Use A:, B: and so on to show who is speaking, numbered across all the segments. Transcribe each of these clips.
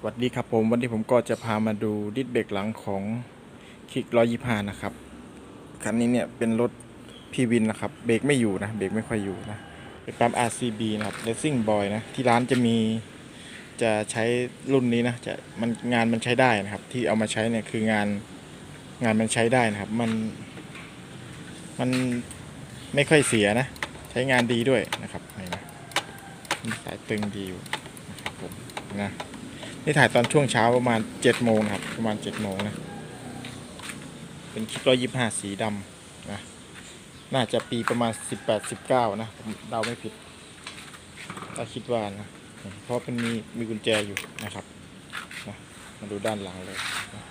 A: สวัสดีครับผมวันนี้ผมก็จะพามาดูดิสเบรกหลังของคิกร้อยยี่ห้านะครับคันนี้เนี่ยเป็นรถพีวินนะครับเบรกไม่อยู่นะเบรกไม่ค่อยอยู่นะเป็นปั๊ม RCB นะครับ Racing Boy นะที่ร้านจะมีจะใช้รุ่นนี้นะจะมันงานมันใช้ได้นะครับ ที่เอามาใช้เนี่ยคืองานงานมันใช้ได้นะครับ มันมันไม่ค่อยเสียนะ ใช้งานดีด้วยนะครับนี่นะสายตึงดีอยู่นะครับผมนะ นี่ถ่ายตอนช่วงเช้าประมาณเจ็ดโมงครับ ประมาณเจ็ดโมงนะ เป็นคลิปร้อยยี่ห้าสีดำนะ น่าจะปีประมาณสิบแปดสิบเก้านะผมเดาไม่ผิดถ้าคิดว่านะ เพราะเป็นมีมีกุญแจอยู่นะครับนะมาดูด้านหลังเลยนะ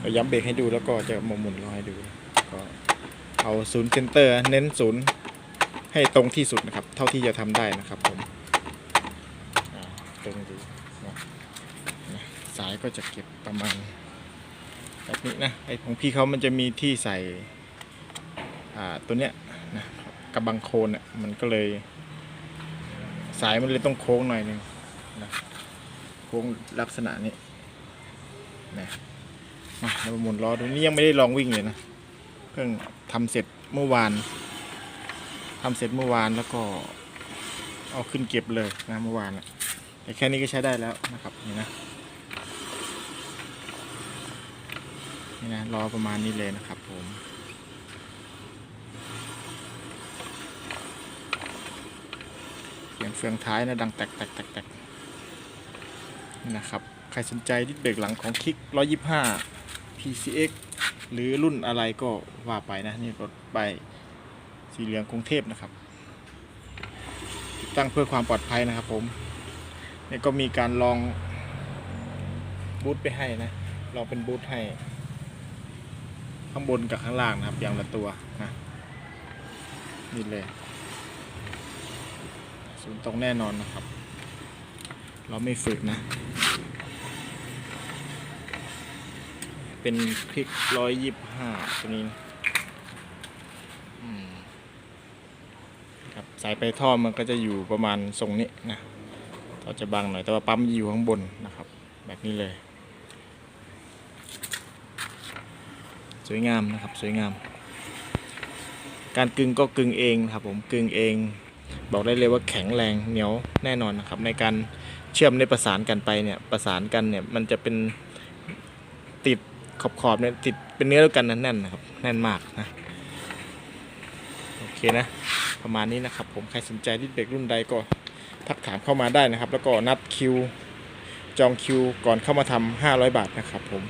A: เราย้ำเบรกให้ดูแล้วก็จะหมุนๆรอให้ดู ก็เอาศูนย์เซนเตอร์เน้นศูนย์ให้ตรงที่สุดนะครับ เท่าที่จะทำได้นะครับผม ตรงดีนะนะสายก็จะเก็บประมาณแบบนี้นะไอของพี่เขามันจะมีที่ใส่ตัวเนี้ยนะกระบังโคนอะมันก็เลย สายมันเลยต้องโค้งหน่อยหนึงนะโค้งลักษณะนี้นะมาเรามาหมุนล้อดูนี่ยังไม่ได้ลองวิ่งเลยนะเพิ่งทำเสร็จเมื่อวานทำเสร็จเมื่อวานแล้วก็เอาขึ้นเก็บเลยนะเมื่อวานนะ แค่นี้ก็ใช้ได้แล้วนะครับนี่นะนี่นะรอประมาณนี้เลยนะครับผมเสียงเฟืองท้ายนะดังแตกแตกแตกแตกนี่นะครับ ใครสนใจดิสเบรกหลังของคลิก 125 PCX หรือรุ่นอะไรก็ว่าไปนะ นี่รถไปสีเหลืองกรุงเทพนะครับ ติดตั้งเพื่อความปลอดภัยนะครับผม เนี่ยก็มีการลองบูทไปให้นะลองเป็นบูทให้ ข้างบนกับข้างล่างนะครับอย่างละตัวนะนี่เลยศูนย์ตรงแน่นอนนะครับ เราไม่ฝึกนะ เป็นคลิกร้อยยี่ห้าตัวนี้นะครับสายไปท่อมันก็จะอยู่ประมาณทรงนี้นะ เราจะบังหน่อยแต่ว่าปั๊มอยู่ข้างบนนะครับ แบบนี้เลย สวยงามนะครับสวยงาม การกึงก็กึงเองครับผมกึงเอง บอกได้เลยว่าแข็งแรงเหนียวแน่นอนนะครับ ในการเชื่อมในประสานกันไปเนี่ยประสานกันเนี่ยมันจะเป็นติดขอบขอบเนี่ยติดเป็นเนื้อเดียวกันแน่นๆนะครับแน่นมากนะโอเคนะ ประมาณนี้นะครับผมใครสนใจที่เด็กรุ่นใดก็ ทักถามเข้ามาได้นะครับ แล้วก็นัดคิว จองคิวก่อนเข้ามาทำ500 บาทนะครับผม